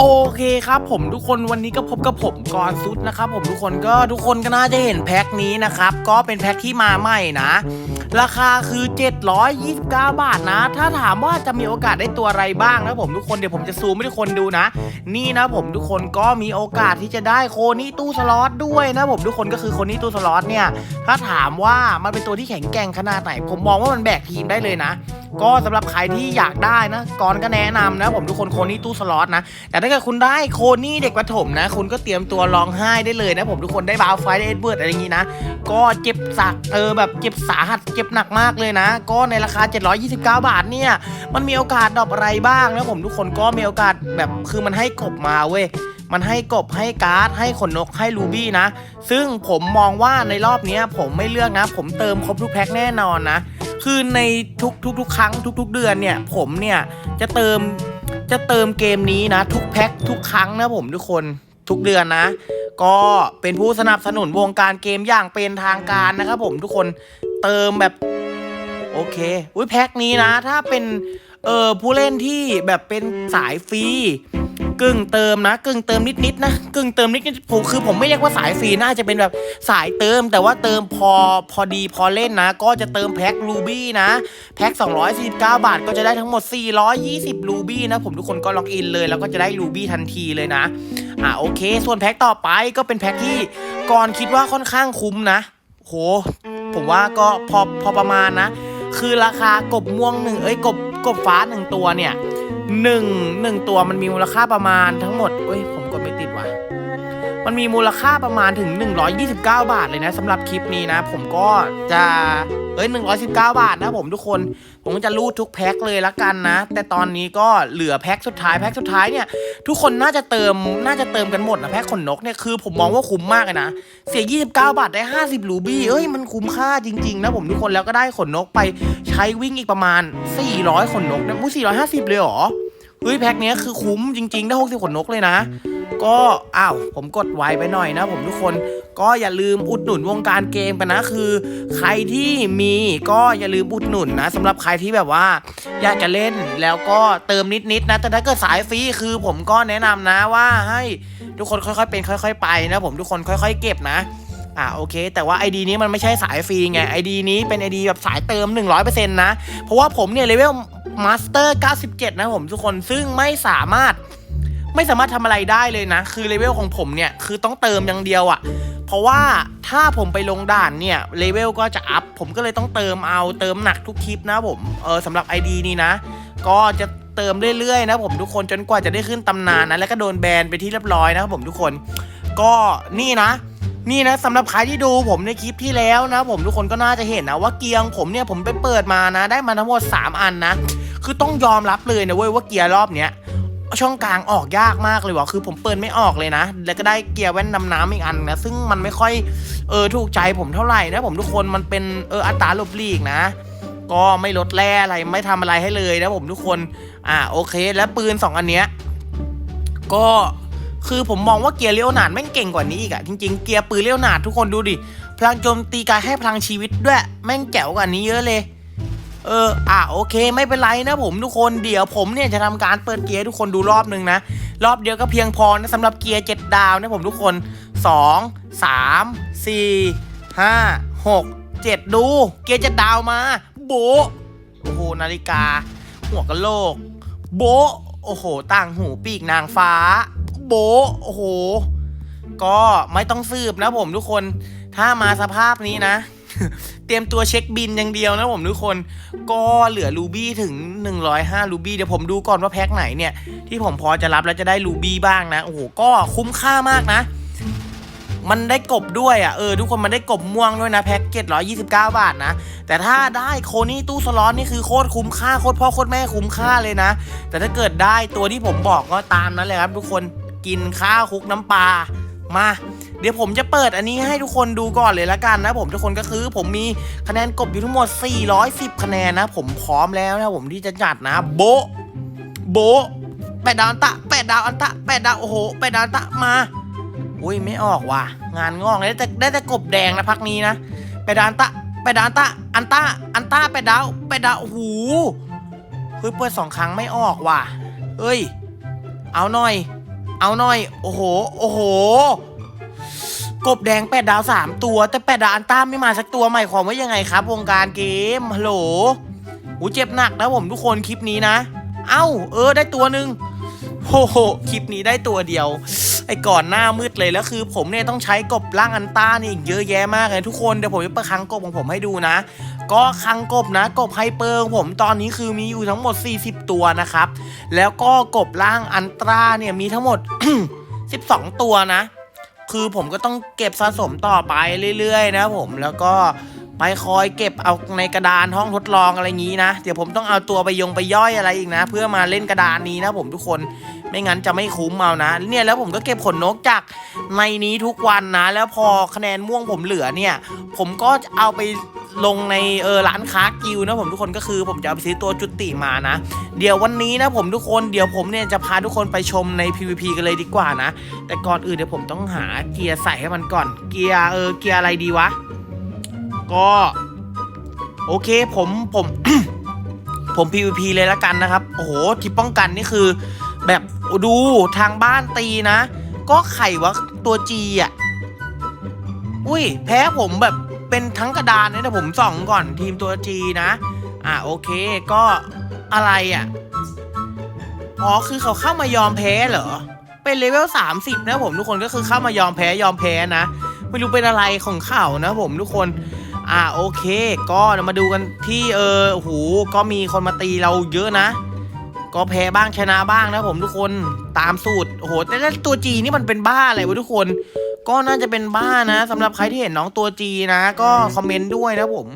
โอเคครับผมทุกคนวันนี้ก็พบกับผมกอนซุดนะครับผมทุกคนก็ทุกคนก็น่าจะเห็นแพ็คนี้นะครับ ก็เป็นแพ็คที่มาใหม่นะ ราคาคือ 729 บาทนะ ถ้าถามว่าจะมีโอกาสได้ตัวอะไรบ้างนะผมทุกคนเดี๋ยวผมจะซูมให้ทุกคนดูนะ นี่นะผมทุกคนก็มีโอกาสที่จะได้โคนี่ตู้สล็อตด้วยนะผมทุกคนก็คือโคนี่ตู้สล็อตเนี่ยถ้าถามว่ามันเป็นตัวที่แข็งแกร่งขนาดไหน ผมมองว่ามันแบกทีมได้เลยนะก็สำหรับใครที่อยากได้นะกอนก็แนะนำนะผมทุกคนโคนี่ตู้สล็อตนะ แต่ถ้าเกิดคุณได้โคนี่เด็กประถมนะ คุณก็เตรียมตัวร้องไห้ได้เลยนะผมทุกคนได้บาวไฟได้เอ็ดเบิร์ดอะไรอย่างงี้นะ ก็เจ็บสักเออแบบเจ็บสาหัสเจ็บหนักมากเลยนะ ก็ในราคา 729 บาทเนี่ย มันมีโอกาสดรอปอะไรบ้างนะผมทุกคนก็มีโอกาสแบบคือมันให้กบมาเว้ย มันให้กบให้การ์ด ให้ขนนกให้รูบี้นะ ซึ่งผมมองว่าในรอบนี้ผมไม่เลือกนะ ผมเติมครบทุกแพ็คแน่นอนนะ คือในทุกทุกทุกครั้งทุก ๆ เดือนเนี่ย ผมเนี่ยจะเติมจะเติมเกมนี้นะ ทุกแพ็คทุกครั้งนะผมทุกคนทุกเดือนนะ ก็เป็นผู้สนับสนุนวงการเกมอย่างเป็นทางการนะครับผมทุกคนเติมแบบโอเคอุ้ยแพ็คนี้นะ ถ้าเป็นเออผู้เล่นที่แบบเป็นสายฟรี กึ่งเติมนะกึ่งเติมนิดๆนะกึ่งเติมนิดๆผมคือผมไม่เรียกว่าสายฟรีน่าจะเป็นแบบสายเติม แต่ว่าเติมพอพอดีพอเล่นนะ ก็จะเติมแพ็ครูบี้นะแพ็ค249 บาท ก็จะได้ทั้งหมด 420รูบี้นะผมทุกคนก็ล็อกอินเลย แล้วก็จะได้รูบี้ทันทีเลยนะอ่าโอเค ส่วนแพ็คต่อไปก็เป็นแพ็คที่ก่อนคิดว่าค่อนข้างคุ้มนะโหผมว่าก็พอพอประมาณนะ คือราคากบม่วงหนึ่งเอ้ยกบกบฟ้าหนึ่งตัวเนี่ย หนึ่งหนึ่งตัวมันมีมูลค่าประมาณทั้งหมดเอ้ย มันมีมูลค่าประมาณถึง 129 บาทเลยนะสำหรับคลิปนี้นะ ผมก็จะเอ้ย119 บาทนะผมทุกคน ผมก็จะรูดทุกแพ็คเลยละกันนะ แต่ตอนนี้ก็เหลือแพ็คสุดท้ายแพ็คสุดท้ายเนี่ย ทุกคนน่าจะเติมน่าจะเติมกันหมดนะแพ็คขนนกเนี่ยคือผมมองว่าคุ้มมากเลยนะ เสีย 29 บาทได้ 50 รูบี้เอ้ยมันคุ้มค่าจริงๆ นะผมทุกคนแล้วก็ได้ขนนกไปใช้วิ่งอีกประมาณ 400 ขนนกนะมู้450 เลยเหรอเฮ้ยแพ็คเนี้ยคือคุ้มจริงๆ ได้ 60 ขนนกเลยนะ ก็อ้าวผมกดไวไปหน่อยนะผมทุกคนก็อย่าลืมอุดหนุนวงการเกมกันนะคือ ใครที่มีก็อย่าลืมอุดหนุนนะสำหรับใครที่แบบว่า อยากจะเล่นแล้วก็เติมนิดๆนะ แต่ถ้าเกิดสายฟรีคือผมก็แนะนำนะว่าให้ทุกคนค่อยๆเป็นค่อย ๆ ไปนะผมทุกคนค่อย ๆ เก็บนะอ่าโอเค แต่ว่า ID นี้มันไม่ใช่สายฟรีไง ID นี้เป็น ID แบบสายเติม 100%นะ เพราะว่าผมเนี่ยเลเวลมาสเตอร์ 97 นะผมทุกคนซึ่งไม่สามารถ ไม่สามารถทำอะไรได้เลยนะ คือเลเวลของผมเนี่ยคือต้องเติมอย่างเดียวอะ่ะ เพราะว่าถ้าผมไปลงด่านเนี่ยเลเวลก็จะอัพ ผมก็เลยต้องเติมเอาเติมหนักทุกคลิปนะผม เออสำหรับ ID นี้นะ ก็จะเติมเรื่อยๆนะผมทุกคนจนกว่าจะได้ขึ้นตำนานนะแล้วก็โดนแบนไปที่เรียบร้อยนะครับผมทุกคน ก็นี่นะนี่นะสำหรับใครที่ดูผมในคลิปที่แล้วนะ ผมทุกคนก็น่าจะเห็นนะว่าเกียร์ของผมเนี่ยผมไปเปิดมานะ ได้มาทั้งหมด3 อันนะ คือต้องยอมรับเลยนะเว้ยว่าเกียร์รอบเนี้ย ช่องกลางออกยากมากเลยว่ะคือผมเปิดไม่ออกเลยนะ แล้วก็ได้เกียร์แว่นดำน้ำอีกอันนะซึ่งมันไม่ค่อยเออถูกใจผมเท่าไหร่นะผมทุกคนมันเป็นเอออัตราลบลีกนะ ก็ไม่ลดแร่อะไรไม่ทำอะไรให้เลยนะผมทุกคนอ่าโอเค แล้วปืน 2 อันเนี้ยก็คือผมมองว่าเกียร์เลี้ยวหนาดแม่งเก่งกว่านี้อีกอะจริงๆเกียร์ปืนเลี้ยวหนาดทุกคนดูดิพลังโจมตีกายให้พลังชีวิตด้วย แม่งแจ๋วกว่านี้เยอะเลย เออ อะโอเค ไม่เป็นไรนะผมทุกคนเดี๋ยวผมเนี่ยจะทำการเปิดเกียร์ทุกคนดูรอบหนึ่งนะ รอบเดียวก็เพียงพอนะสำหรับเกียร์เจ็ดดาวนะผมทุกคนสองสามสี่ห้าหกเจ็ดดู เกียร์เจ็ดาวมา โบโอ้โหนาฬิกา หัวกะโหลก โบโอ้โหต่างหูปีกนางฟ้า โบโอ้โห ก็ไม่ต้องสืบนะผมทุกคน ถ้ามาสภาพนี้นะ เตรียมตัวเช็คบินอย่างเดียวนะผมทุกคน ก็เหลือรูบี้ถึง 105รูบี้เดี๋ยวผมดูก่อนว่าแพ็คไหนเนี่ย ที่ผมพอจะรับแล้วจะได้รูบี้บ้างนะ โอ้โห ก็คุ้มค่ามากนะ มันได้กบด้วยอะ เออ ทุกคนมันได้กบม่วงด้วยนะ แพ็คเก็ต129 บาทนะ แต่ถ้าได้โคนี่ตู้สล็อตนี่คือโคตรคุ้มค่า โคตรพ่อโคตรแม่คุ้มค่าเลยนะ แต่ถ้าเกิดได้ตัวที่ผมบอกก็ตามนั้นเลยครับ ทุกคน กินข้าวคุกน้ำปลา มา เดี๋ยวผมจะเปิดอันนี้ให้ทุกคนดูก่อนเลยละกันนะผมทุกคนก็คือ ผมมีคะแนนกบอยู่ทั้งหมด 410 คะแนนนะ ผมพร้อมแล้วนะผมที่จะจัดนะ โบโบะแปดดาวอันตะแปดดาวอันตะแปดดาวโอ้โหแปดดาวอันตะมาอุ้ยไม่ออกว่ะ งานงอกเลยได้แต่ได้แต่กบแดงนะพักนี้นะแปดดาวอันตะแปดดาวอันตะอันตะอันตะแปดดาวแปดดาวโอ้โหเฮ้ยเปิดสองครั้งไม่ออกว่ะเอ้ย เอาหน่อย เอาหน่อย โอ้โห โอ้โห กบแดงแปดดาวสามตัว แต่แปดดาวอันต้าไม่มาสักตัวหมายความว่ายังไงครับ วงการเกมฮัลโหลหูเจ็บหนักนะผมทุกคนคลิปนี้นะ เอ้า เออได้ตัวหนึ่ง โอ้โหคลิปนี้ได้ตัวเดียว ไอ้ก่อนหน้ามืดเลยแล้วคือ ผมเนี่ยต้องใช้กบล่างอันต้านี่เยอะแยะมากเลยทุกคนเดี๋ยวผมจะประคังกบของผมให้ดูนะ ก็คังกบนะกบไฮเปอร์ของผมตอนนี้คือมีอยู่ทั้งหมด 40 ตัวนะครับ แล้วก็กบล่างอันตราเนี่ยมีทั้งหมด 12 ตัวนะ คือผมก็ต้องเก็บสะสมต่อไปเรื่อยๆ นะผมแล้วก็ ไปคอยเก็บเอาในกระดานห้องทดลองอะไรอย่างนี้นะ เดี๋ยวผมต้องเอาตัวไปยงไปย่อยอะไรอีกนะ เพื่อมาเล่นกระดานนี้นะผมทุกคนไม่งั้นจะไม่คุ้มเอานะ เนี่ยแล้วผมก็เก็บขนนกจากในนี้ทุกวันนะ แล้วพอคะแนนม่วงผมเหลือเนี่ย ผมก็เอาไปลงในเออร้านค้ากิวนะผมทุกคนก็คือผมจะเอาไปซื้อตัวจุติมานะ เดี๋ยววันนี้นะผมทุกคนเดี๋ยวผมเนี่ยจะพาทุกคนไปชมใน PVP กันเลยดีกว่านะ แต่ก่อนอื่นเดี๋ยวผมต้องหาเกียร์ใส่ให้มันก่อน เกียร์เออเกียร์อะไรดีวะ ก็ โอเคผมผม ผม PVP เลยละกันนะครับ โอ้โหที่ป้องกันนี่คือ แบบดูทางบ้านตีนะ ก็ไข่วะตัวจีอะ อุ้ย แพ้ผมแบบเป็นทั้งกระดานเลยนะผมส่องก่อนทีมตัวจีนะ อะโอเคก็อะไรอะ อ๋อคือเขาเข้ามายอมแพ้เหรอ เป็นเลเวล30 นะผมทุกคนก็คือเข้ามายอมแพ้ยอมแพ้นะ ไม่รู้เป็นอะไรของเขานะผมทุกคน อ่าโอเค ก็มาดูกันที่เออโอ้โหก็มีคนมาตีเราเยอะนะ ก็แพ้บ้างชนะบ้างนะผมทุกคนตามสูตรโอ้โหแต่ตัวจีนี่มันเป็นบ้าอะไรวะทุกคน ก็น่าจะเป็นบ้านะสำหรับใครที่เห็นน้องตัวจีนะ ก็คอมเมนต์ด้วยนะผม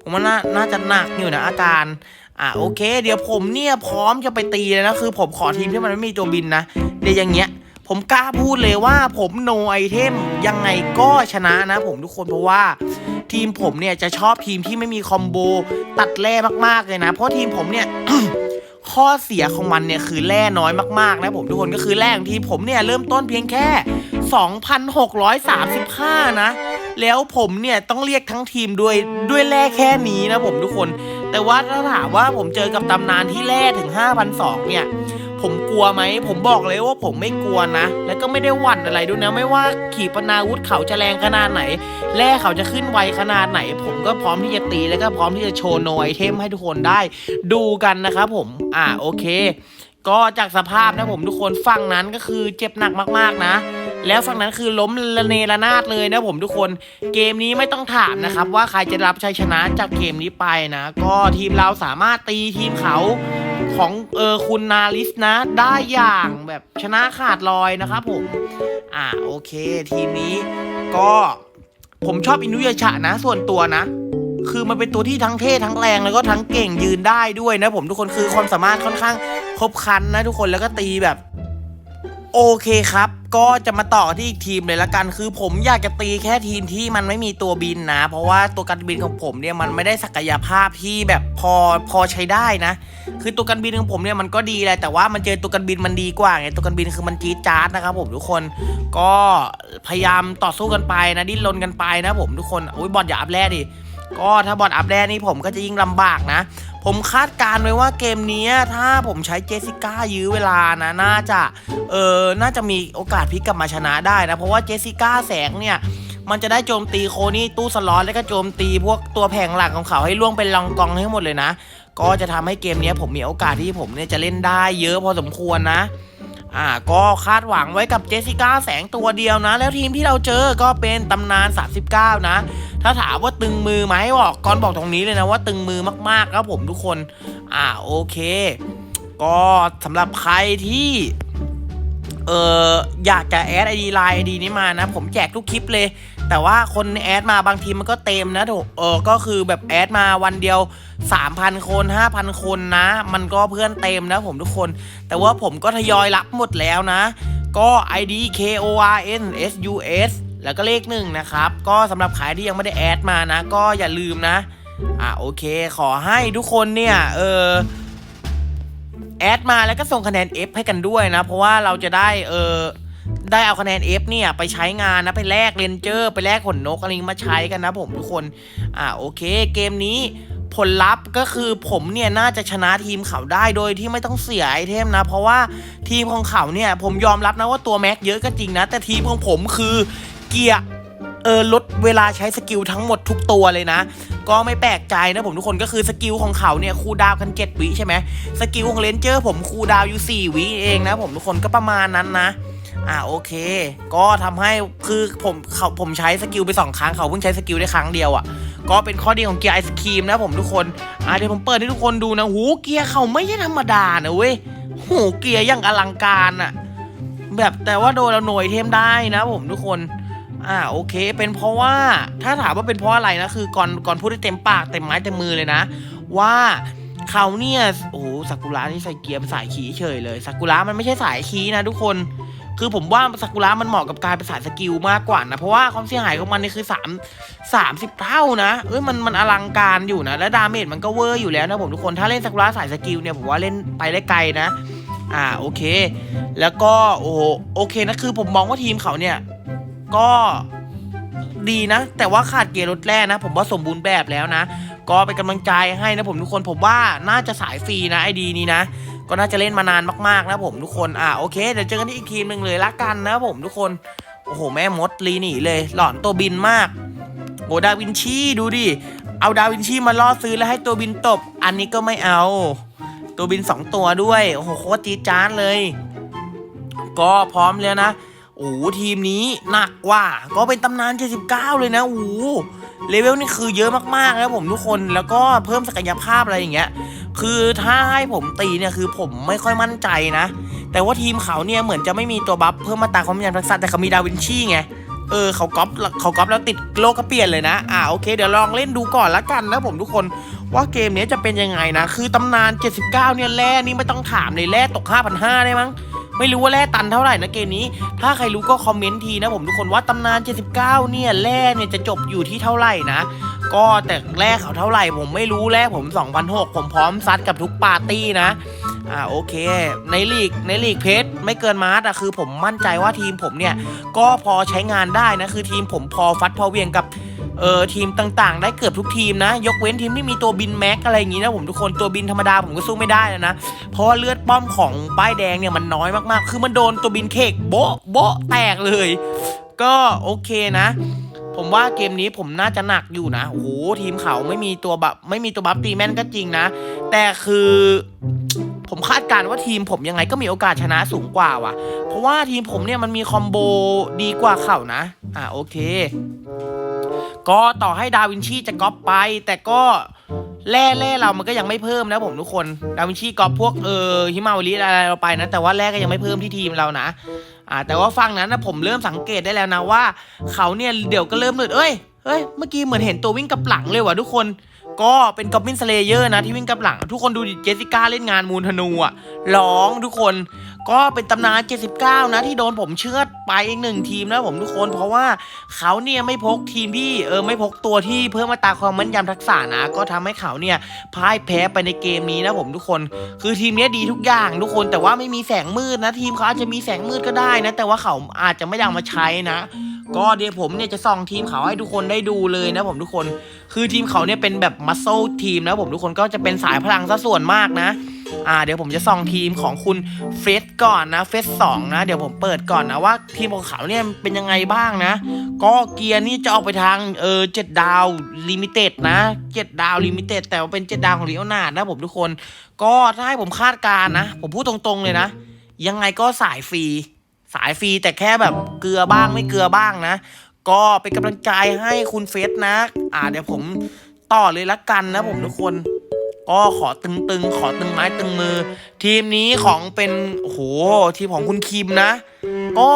ผมว่าน่าน่าจะหนักอยู่นะอาการอะโอเค เดี๋ยวผมเนี่ยพร้อมจะไปตีเลยนะคือผมขอทีมที่มันไม่มีตัวบินนะเดี๋ยวอย่างเงี้ยผมกล้าพูดเลยว่าผมโนไอเทมยังไงก็ชนะนะผมทุกคนเพราะว่า ทีมผมเนี่ยจะชอบทีมที่ไม่มีคอมโบตัดแร่มากๆเลยนะ เพราะทีมผมเนี่ย ข้อเสียของมันเนี่ยคือแร่น้อยมากๆนะผมทุกคนก็คือแร่ของทีมผมเนี่ยเริ่มต้นเพียงแค่ 2,635 นะแล้วผมเนี่ยต้องเรียกทั้งทีมด้วยด้วยแร่แค่นี้นะผมทุกคน แต่ว่าถ้าถามว่าผมเจอกับตำนานที่แร่ถึง5,200เนี่ย ผมกลัวไหม ผมบอกเลยว่าผมไม่กลัวนะ แล้วก็ไม่ได้หวั่นอะไรด้วยนะ ไม่ว่าขีปนาวุธเขาจะแรงขนาดไหน แร่เขาจะขึ้นไวขนาดไหน ผมก็พร้อมที่จะตีแล้วก็พร้อมที่จะโชว์โนไอเทมให้ทุกคนได้ ดูกันนะครับผม อ่าโอเค ก็จากสภาพนะผมทุกคนฝั่งนั้นก็คือเจ็บหนักมากๆนะ แล้วฝั่งนั้นคือล้มระเนระนาดเลยนะผมทุกคนเกมนี้ไม่ต้องถามนะครับว่าใครจะรับชัยชนะจากเกมนี้ไปนะ ก็ทีมเราสามารถตีทีมเขาของเออคุณนาลิสนะ ได้อย่างแบบชนะขาดลอยนะครับผม อ่าโอเค ทีมนี้ก็ผมชอบอินุยชะนะส่วนตัวนะ คือมันเป็นตัวที่ทั้งเท่ทั้งแรงแล้วก็ทั้งเก่งยืนได้ด้วยนะผมทุกคนคือความสามารถค่อนข้างครบคันนะทุกคนแล้วก็ตีแบบ โอเคครับ ก็จะมาต่อที่อีกทีมเลยละกัน คือผมอยากจะตีแค่ทีมที่มันไม่มีตัวบินนะ เพราะว่าตัวกันบินของผมเนี่ยมันไม่ได้ศักยภาพที่แบบพอพอใช้ได้นะ คือตัวกันบินของผมเนี่ยมันก็ดีแหละแต่ว่ามันเจอตัวกันบินมันดีกว่าไงตัวกันบินคือมันจี๊ดจ๊าดนะครับผมทุกคนก็พยายามต่อสู้กันไปนะดิ้นรนกันไปนะผมทุกคนอุ้ยบอลอย่าอัพแร่ดิ ก็ถ้าบอลอัพแร่นี่ผมก็จะยิ่งลำบากนะ ผมคาดการณ์ไว้ว่าเกมนี้ถ้าผมใช้เจสสิก้ายื้อเวลานะ น่าจะเออน่าจะมีโอกาสพลิกกลับมาชนะได้นะ เพราะว่าเจสสิก้าแสงเนี่ยมันจะได้โจมตีโคนี่ตู้สล็อตแล้วก็โจมตีพวกตัวแผงหลักของเขาให้ล่วงเป็นลองกองให้หมดเลยนะ ก็จะทำให้เกมนี้ผมมีโอกาสที่ผมเนี่ยจะเล่นได้เยอะพอสมควรนะ อ่าก็คาดหวังไว้กับเจสสิก้าแสงตัวเดียวนะ แล้วทีมที่เราเจอก็เป็นตำนาน 39 นะ ถ้าถามว่าตึงมือไหมบอกก่อนบอกตรงนี้เลยนะว่าตึงมือมากๆครับผมทุกคน อ่าโอเค ก็สำหรับใครที่เอออยากจะแอดไอดีไลน์ไอดีนี้มานะ ผมแจกทุกคลิปเลย แต่ว่าคนแอดมาบางทีมันก็เต็มนะถูกเออก็คือแบบแอดมาวันเดียว 3,000 คน 5,000 คนนะ มันก็เพื่อนเต็มนะผมทุกคน แต่ว่าผมก็ทยอยรับหมดแล้วนะ ก็ ID K O R N S U S แล้วก็เลขหนึ่งนะครับ ก็สำหรับใครที่ยังไม่ได้แอดมานะ ก็อย่าลืมนะ อะโอเค ขอให้ทุกคนเนี่ย เออแอดมาแล้วก็ส่งคะแนน F ให้กันด้วยนะ เพราะว่าเราจะได้เออได้เอาคะแนน F เนี่ยไปใช้งานนะไปแลกเรนเจอร์ ไปแลกขนนกอะไรมาใช้กันนะผมทุกคน อ่าโอเค เกมนี้ผลลัพธ์ก็คือผมเนี่ยน่าจะชนะทีมเขาได้โดยที่ไม่ต้องเสียไอเทมนะ เพราะว่าทีมของเขาเนี่ยผมยอมรับนะว่าตัวแม็กเยอะก็จริงนะ แต่ทีมของผมคือ เกียร์เออลดเวลาใช้สกิลทั้งหมดทุกตัวเลยนะ ก็ไม่แปลกใจนะผมทุกคนก็คือสกิลของเขาเนี่ยคูดาวกัน 7 วิใช่ไหมสกิลของเลนเจอร์ผมคูดาวอยู่ 4 วิเองนะผมทุกคนก็ประมาณนั้นนะอ่าโอเค ก็ทำให้คือผมเขาผมใช้สกิลไปสองครั้งเขาเพิ่งใช้สกิลได้ครั้งเดียวอะ่ะ ก็เป็นข้อดีของเกียร์ไอศครีมนะผมทุกคนอ่าเดี๋ยวผมเปิดให้ทุกคนดูนะหูเกียร์เขาไม่ใช่ธรรมดานะเว้ยหูเกียร์อย่างอลังการอะ่ะแบบแต่ว่าโดนเราหน่วยเทมได้นะผมทุกคน อ่าโอเค เป็นเพราะว่าถ้าถามว่าเป็นเพราะอะไรนะคือก่อนก่อนพูดได้เต็มปากเต็มไม้เต็มมือเลยนะ ว่าเขาเนี่ยโอ้โหซากุระนี่ใส่เกียร์เป็นสายขี่เฉยเลยซากุระมันไม่ใช่สายขี่นะทุกคน คือผมว่าซากุระมันเหมาะกับการเป็นสายสกิลมากกว่านะเพราะว่าความเสียหายของมันนี่คือ3 30 เท่านะเอ้ยมันมันอลังการอยู่นะ และดาเมจมันก็เวอร์อยู่แล้วนะผมทุกคนถ้าเล่นซากุระสายสกิลเนี่ยผมว่าเล่นไปได้ไกลนะ อ่าโอเค แล้วก็โอ้โหโอเคนะคือผมมองว่าทีมเขาเนี่ย ก็ดีนะ แต่ว่าขาดเกียร์รถแร่นะ ผมว่าสมบูรณ์แบบแล้วนะ ก็เป็นกำลังใจให้นะผมทุกคนผมว่าน่าจะสายฟรีนะไอดีนี้นะ ก็น่าจะเล่นมานานมากๆนะผมทุกคนอ่าโอเคเดี๋ยวเจอกันที่อีกทีมหนึ่งเลยละกันนะผมทุกคนโอ้โหแม่มดลีหนีเลย หลอนตัวบินมากโอ้ดาวินชีดูดิเอาดาวินชีมาล่อซื้อแล้วให้ตัวบินตบ อันนี้ก็ไม่เอา ตัวบินสองตัวด้วย โอ้โหโคตรจี๊ดจ๊าดเลย ก็พร้อมแล้วนะ โอ้โหทีมนี้หนักกว่า ก็เป็นตำนาน 79 เลยนะโอ้โหเลเวลนี่คือเยอะมากๆนะผมทุกคนแล้วก็เพิ่มศักยภาพอะไรอย่างเงี้ย คือถ้าให้ผมตีเนี่ยคือผมไม่ค่อยมั่นใจนะ แต่ว่าทีมเขาเนี่ยเหมือนจะไม่มีตัวบัฟเพิ่มมาตาความยานทักษะแต่เขามีดาวินชีไงเออเขาก๊อปเขาก๊อปแล้วติดโลกก็เปลี่ยนเลยนะอ่าโอเค เดี๋ยวลองเล่นดูก่อนละกันนะผมทุกคนว่าเกมนี้จะเป็นยังไงนะ คือตำนาน 79 เนี่ยแร่นี่ไม่ต้องถามเลยแร่ตก 5,500ได้มั้ง ไม่รู้ว่าแร่ตันเท่าไหร่นะเกมนี้ ถ้าใครรู้ก็คอมเมนต์ทีนะผมทุกคนว่าตำนาน 79 เนี่ยแร่เนี่ยจะจบอยู่ที่เท่าไหร่นะ ก็แต่แร่เขาเท่าไหร่ ผมไม่รู้แร่ผม2,006ผมพร้อมซัดกับทุกปาร์ตี้นะอ่าโอเค ในลีกในลีกเพชรไม่เกินมาร์ทอะคือผมมั่นใจว่าทีมผมเนี่ยก็พอใช้งานได้นะคือทีมผมพอฟัดพอเวียงกับ เออทีมต่างๆ ได้เกือบทุกทีมนะ ยกเว้นทีมที่มีตัวบินแม็กอะไรอย่างงี้นะผมทุกคนตัวบินธรรมดาผมก็สู้ไม่ได้แล้วนะเพราะว่าเลือดป้อมของป้ายแดงเนี่ยมันน้อยมากๆ คือมันโดนตัวบินเคกโบ๊ะโบ๊ะแตกเลย ก็โอเคนะ ผมว่าเกมนี้ผมน่าจะหนักอยู่นะโอ้โหทีมเขาไม่มีตัวบัฟไม่มีตัวบัฟตีแม่นก็จริงนะ แต่คือผมคาดการณ์ว่าทีมผมยังไงก็มีโอกาสชนะสูงกว่าว่ะ เพราะว่าทีมผมเนี่ยมันมีคอมโบดีกว่าเขานะ อ่าโอเค ก็ต่อให้ดาวินชีจะก๊อปไป แต่ก็แร่แร่เรามันก็ยังไม่เพิ่มนะผมทุกคน ดาวินชีก๊อปพวกเออฮิมาวลิอะไรเราไปนะ แต่ว่าแร่ก็ยังไม่เพิ่มที่ทีมเรานะอ่าแต่ว่าฟังนั้นนะผมเริ่มสังเกตได้แล้วนะว่า เขาเนี่ยเดี๋ยวก็เริ่มหลุดเอ้ยเฮ้ยเมื่อกี้เหมือนเห็นตัววิ่งกับหลังเลยว่ะทุกคนก็เป็นกอบบินสเลเยอร์นะที่วิ่งกับหลัง ทุกคนดูเจสสิก้าเล่นงานมูลธนูอะร้องทุกคน ก็เป็นตำนาน 79 นะที่โดนผมเชือดไปอีกหนึ่งทีมนะผมทุกคนเพราะว่าเขาเนี่ยไม่พกทีมที่เออไม่พกตัวที่เพิ่มมาตาความแม่นยำทักษะนะ ก็ทำให้เขาเนี่ยพ่ายแพ้ไปในเกมนี้นะผมทุกคน คือทีมเนี้ยดีทุกอย่างทุกคนแต่ว่าไม่มีแสงมืดนะ ทีมเขาอาจจะมีแสงมืดก็ได้นะ แต่ว่าเขาอาจจะไม่ได้เอามาใช้นะก็เดี๋ยวผมเนี่ยจะส่องทีมเขาให้ทุกคนได้ดูเลยนะผมทุกคน คือทีมเขาเนี่ยเป็นแบบมัสโซทีมนะผมทุกคนก็จะเป็นสายพลังซะส่วนมากนะ อ่าเดี๋ยวผมจะส่องทีมของคุณเฟสก่อนนะเฟสสองนะ เดี๋ยวผมเปิดก่อนนะว่าทีมของเขาเนี่ยเป็นยังไงบ้างนะ ก็เกียร์นี่จะออกไปทางเออเจ็ดดาวลิมิเต็ดนะเจ็ดดาวลิมิเต็ดแต่ว่าเป็นเจ็ดดาวของลีโอนาดนะผมทุกคน ก็ถ้าให้ผมคาดการณ์นะ ผมพูดตรงๆเลยนะ ยังไงก็สายฟรีสายฟรีแต่แค่แบบเกลือบ้างไม่เกลือบ้างนะ ก็เป็นกำลังใจให้คุณเฟสนะ อ่าเดี๋ยวผมต่อเลยละกันนะผมทุกคน ก็ขอตึงๆ ขอตึงไม้ตึงมือ ทีมนี้ของเป็นโหทีมของคุณคิมนะ ก็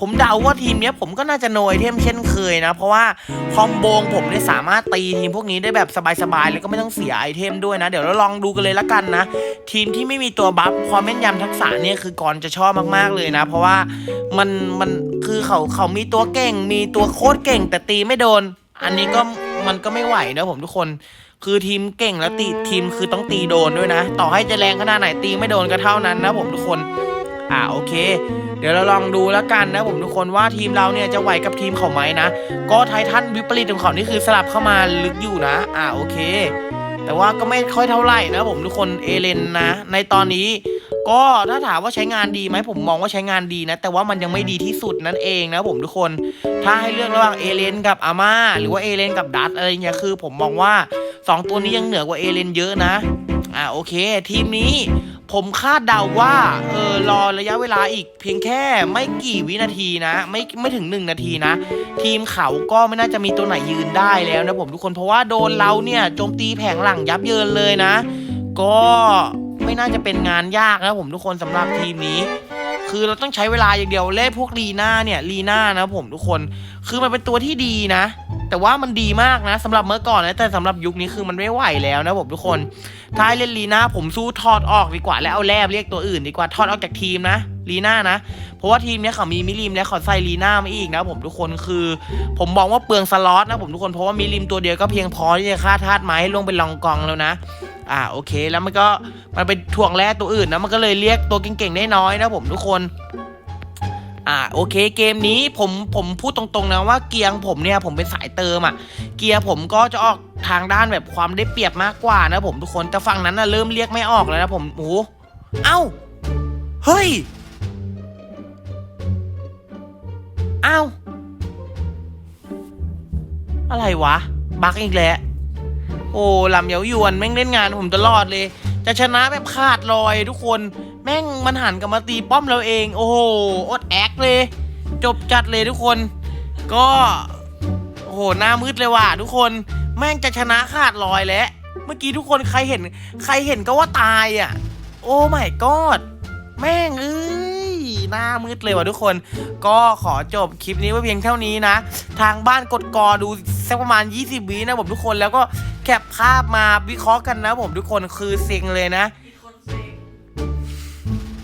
ผมเดาว่าทีมนี้ผมก็น่าจะโนไอเทมเช่นเคยนะ เพราะว่าคอมโบงผมเนี่ยสามารถตีทีมพวกนี้ได้แบบสบายๆ แล้วก็ไม่ต้องเสียไอเทมด้วยนะ เดี๋ยวเราลองดูกันเลยละกันนะ ทีมที่ไม่มีตัวบัฟความแม่นยำทักษะเนี่ยคือกรจะชอบมากๆเลยนะ เพราะว่ามันมันคือเขาเขามีตัวเก่ง มีตัวโคตรเก่งแต่ตีไม่โดน อันนี้ก็มันก็ไม่ไหวนะผมทุกคน คือทีมเก่งแล้วตีทีมคือต้องตีโดนด้วยนะ ต่อให้จะแรงขนาดไหนตีไม่โดนก็เท่านั้นนะผมทุกคน อ่าโอเค เดี๋ยวเราลองดูแล้วกันนะผมทุกคนว่าทีมเราเนี่ยจะไหวกับทีมเขาไหมนะ ก็ไททันวิปริตของเขานี่คือสลับเข้ามาลึกอยู่นะ อ่าโอเค แต่ว่าก็ไม่ค่อยเท่าไหร่นะผมทุกคนเอเลนนะ ในตอนนี้ ก็ถ้าถามว่าใช้งานดีไหมผมมองว่าใช้งานดีนะ แต่ว่ามันยังไม่ดีที่สุดนั่นเองนะผมทุกคน ถ้าให้เลือกระหว่างเอเลนกับอาม่าหรือว่าเอเลนกับดัตอะไรเงี้ยคือผมมองว่าสองตัวนี้ยังเหนือกว่าเอเลนเยอะนะอ่าโอเค ทีมนี้ผมคาดเดาว่าเออรอระยะเวลาอีกเพียงแค่ไม่กี่วินาทีนะ ไม่ไม่ถึงหนึ่งนาทีนะ ทีมเขาก็ไม่น่าจะมีตัวไหนยืนได้แล้วนะผมทุกคนเพราะว่าโดนเราเนี่ยโจมตีแผงหลังยับเยินเลยนะ ก็ ไม่น่าจะเป็นงานยากนะผมทุกคนสำหรับทีมนี้ คือเราต้องใช้เวลาอย่างเดียวเล่พวกลีน่าเนี่ยลีน่านะผมทุกคนคือมันเป็นตัวที่ดีนะ แต่ว่ามันดีมากนะสำหรับเมื่อก่อนนะแต่สำหรับยุคนี้คือมันไม่ไหวแล้วนะผมทุกคนถ้ายเล่นลีน่าผมสู้ถอดออกดีกว่าแล้วเอาแลบเรียกตัวอื่นดีกว่าถอดออกจากทีมนะลีน่านะ เพราะว่าทีมเนี้ยเขามีมิลิมและเขาใส่ลีน่ามาอีกนะผมทุกคนคือ ผมมองว่าเปลืองสล็อตนะผมทุกคนเพราะว่ามิลิมตัวเดียวก็เพียงพอที่จะฆ่าธาตุไม้ให้ลงเป็นลองกองแล้วนะอ่าโอเคแล้วมันก็มันเป็นถ่วงแร่ตัวอื่นนะมันก็เลยเรียกตัวเก่งๆได้น้อยนะผมทุกคนอ่าโอเคเกมนี้ผมผมพูดตรงๆนะว่าเกียร์ของผมเนี่ยผมเป็นสายเติมอะ่ะ เกียร์ผมก็จะออกทางด้านแบบความได้เปรียบมากกว่านะผมทุกคนแต่ฝั่งนั้นนะเริ่มเรียกไม่ออกแล้วนะผมโอ้เอ้าเฮ้ย อ้าว อะไรวะ บักอีกแล้ว โอ้ลำเยาวยวน แม่งเล่นงานผมตลอดเลย จะชนะแบบขาดลอยทุกคน แม่งมันหันกลับมาตีป้อมเราเอง โอ้โห อดแอคเลย จบจัดเลยทุกคน ก็ โอ้โห หน้ามืดเลยว่ะทุกคน แม่งจะชนะขาดลอยแล้ว เมื่อกี้ทุกคนใครเห็น ใครเห็นก็ว่าตายอะ โอ้ไม่กอด แม่งเอ้ย หน้ามืดเลยว่ะทุกคน ก็ขอจบคลิปนี้ไว้เพียงเท่านี้นะ ทางบ้านกดกอดูสักประมาณ 20วินะผมทุกคนแล้วก็แคปภาพมาวิเคราะห์กันนะผมทุกคนคือเซ็งเลยนะ